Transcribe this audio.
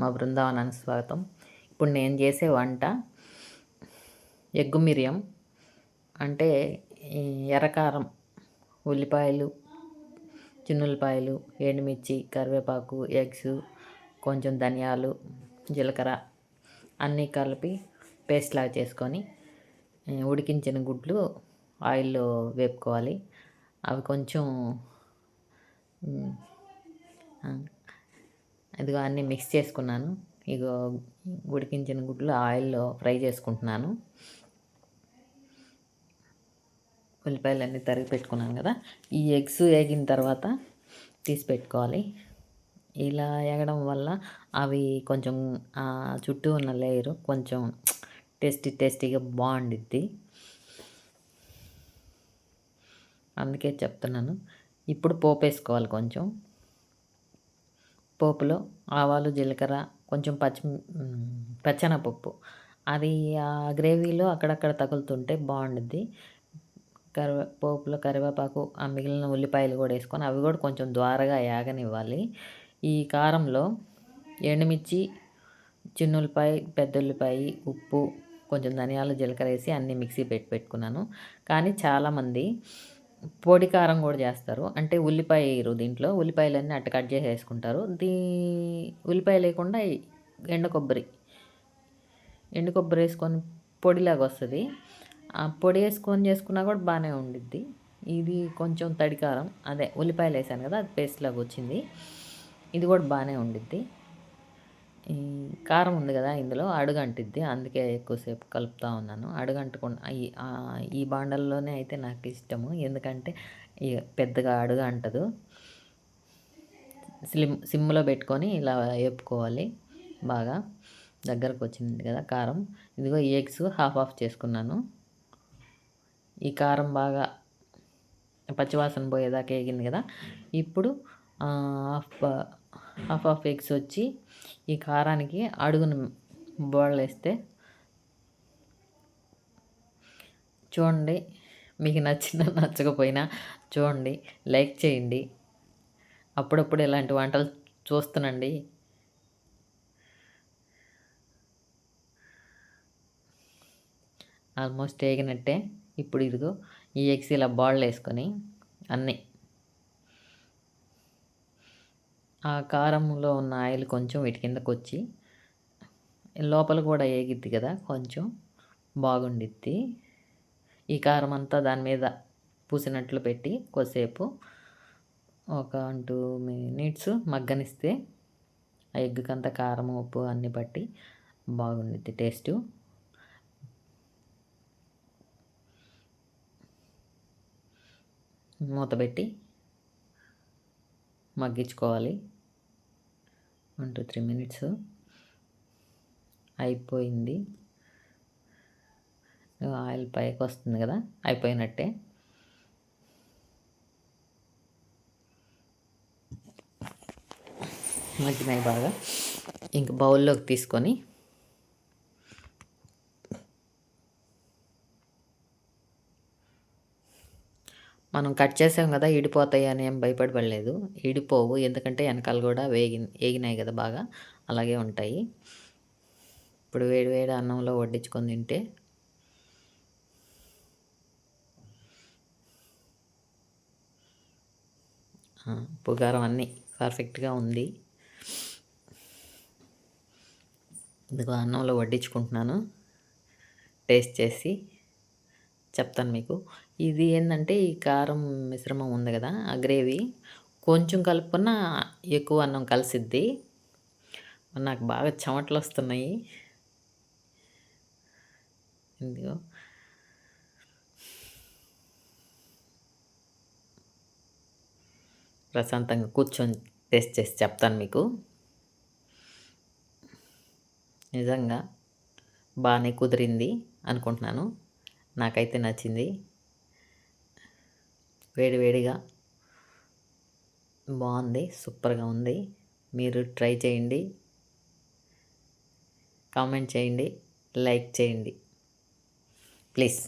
మా బృందావనానికి స్వాగతం. ఇప్పుడు నేను చేసే వంట ఎగ్గు మిరియం అంటే ఎర్రకారం ఉల్లిపాయలు చిన్నుల్లిపాయలు ఎండుమిర్చి కరివేపాకు ఎగ్స్ కొంచెం ధనియాలు జీలకర్ర అన్నీ కలిపి పేస్ట్ లాగా చేసుకొని ఉడికించిన గుడ్లు ఆయిల్లో వేపుకోవాలి. అవి కొంచెం ఇదిగో అన్నీ మిక్స్ చేసుకున్నాను. ఇగో ఉడికించిన గుడ్లు ఆయిల్లో ఫ్రై చేసుకుంటున్నాను. ఉల్లిపాయలు అన్నీ తరిగి పెట్టుకున్నాను కదా. ఈ ఎగ్స్ వేగిన తర్వాత తీసి పెట్టుకోవాలి. ఇలా ఎగడం వల్ల అవి కొంచెం చుట్టూ ఉన్న లేయరు కొంచెం టేస్టీ టేస్టీగా బాగుండిద్ది. అందుకే చెప్తున్నాను. ఇప్పుడు పోపు వేసుకోవాలి కొంచెం. పోపులో ఆవాలు జీలకర్ర కొంచెం పచ్చి పచ్చెనపప్పు. అది ఆ గ్రేవీలో అక్కడక్కడ తగులుతుంటే బాగుండుద్ది. కరివే పోపులో కరివేపాకు ఆ మిగిలిన ఉల్లిపాయలు కూడా వేసుకొని అవి కూడా కొంచెం ద్వారగా యాగనివ్వాలి. ఈ కారంలో ఎండుమిర్చి చిన్నుల్లిపాయ పెద్ద ఉల్లిపాయ ఉప్పు కొంచెం ధనియాలు జీలకర్ర వేసి అన్నీ మిక్సీ పెట్టి పెట్టుకున్నాను. కానీ చాలామంది పొడి కారం కూడా చేస్తారు. అంటే ఉల్లిపాయ వేయరు దీంట్లో. ఉల్లిపాయలన్నీ అట్ట కట్ చేసి వేసుకుంటారు దీ ఉల్లిపాయ లేకుండా ఎండ కొబ్బరి. ఎండు కొబ్బరి వేసుకొని పొడిలాగా వస్తుంది. ఆ పొడి వేసుకొని చేసుకున్నా కూడా బాగానే ఉండిద్ది. ఇది కొంచెం తడికారం. అదే ఉల్లిపాయలు వేసాను కదా అది పేస్ట్ లాగా వచ్చింది. ఇది కూడా బాగానే ఉండిద్ది. ఈ కారం ఉంది కదా ఇందులో అడుగంటిద్ది. అందుకే ఎక్కువసేపు కలుపుతూ ఉన్నాను. అడుగంటుకుండా ఈ ఈ బాండల్లోనే అయితే నాకు ఇష్టము. ఎందుకంటే పెద్దగా అడుగు అంటదు స్లిమ్ సిమ్లో పెట్టుకొని ఇలా వేపుకోవాలి బాగా. దగ్గరకు వచ్చింది కదా కారం. ఇదిగో ఎగ్స్ హాఫ్ ఆఫ్ చేసుకున్నాను. ఈ కారం బాగా పచ్చివాసన పోయేదాకా వేగింది కదా. ఇప్పుడు హాఫ్ హాఫ్ హాఫ్ ఎగ్స్ వచ్చి ఈ కారానికి అడుగును బోళ్ళేస్తే చూడండి మీకు నచ్చిన నచ్చకపోయినా చూడండి లైక్ చేయండి. అప్పుడప్పుడు ఇలాంటి వంటలు చూస్తునండి ఆల్మోస్ట్ వేగినట్టే ఇప్పుడు ఇదిగో ఈ ఎగ్స్ ఇలా బాళ్ళు వేసుకొని అన్నీ ఆ కారంలో ఉన్న ఆయిల్ కొంచెం వీటి కిందకు వచ్చి లోపల కూడా ఏగిద్ది కదా కొంచెం బాగుండిద్ది. ఈ కారం అంతా దాని మీద పూసినట్లు పెట్టి కొద్దిసేపు ఒక టూ మినిట్స్ మగ్గనిస్తే ఆ ఎగ్గుకంతా కారం ఉప్పు అన్నీ బట్టి బాగుండిద్ది టేస్టు. మూత పెట్టి మగ్గించుకోవాలి. One two three minutes. అయిపోయింది. ఆయిల్ పైకి వస్తుంది కదా అయిపోయినట్టే. మగ్గినాయి బాగా. ఇంక బౌల్లోకి తీసుకొని మనం కట్ చేసాం కదా ఇడిపోతాయి అని ఏం భయపడబడలేదు. ఇడిపోవు ఎందుకంటే వెనకాల కూడా వేగి వేగినాయి కదా బాగా అలాగే ఉంటాయి. ఇప్పుడు వేడి వేడి అన్నంలో వడ్డించుకొని తింటే పుగారం అన్నీ పర్ఫెక్ట్గా ఉంది. ఇదిగో అన్నంలో వడ్డించుకుంటున్నాను. టేస్ట్ చేసి చెప్తాను మీకు. ఇది ఏంటంటే ఈ కారం మిశ్రమం ఉంది కదా ఆ గ్రేవీ. కొంచెం కలుపుకున్న ఎక్కువ అన్నం కలిసిద్ది. నాకు బాగా చెమటలు వస్తున్నాయి. ఇదిగో. ప్రశాంతంగా కూర్చొని టేస్ట్ చేసి చెప్తాను మీకు. నిజంగా బాగానే కుదిరింది అనుకుంటున్నాను. నాకైతే నచ్చింది. వేడివేడిగా బాగుంది సూపర్గా ఉంది. మీరు ట్రై చేయండి. కామెంట్ చేయండి లైక్ చేయండి. ప్లీజ్.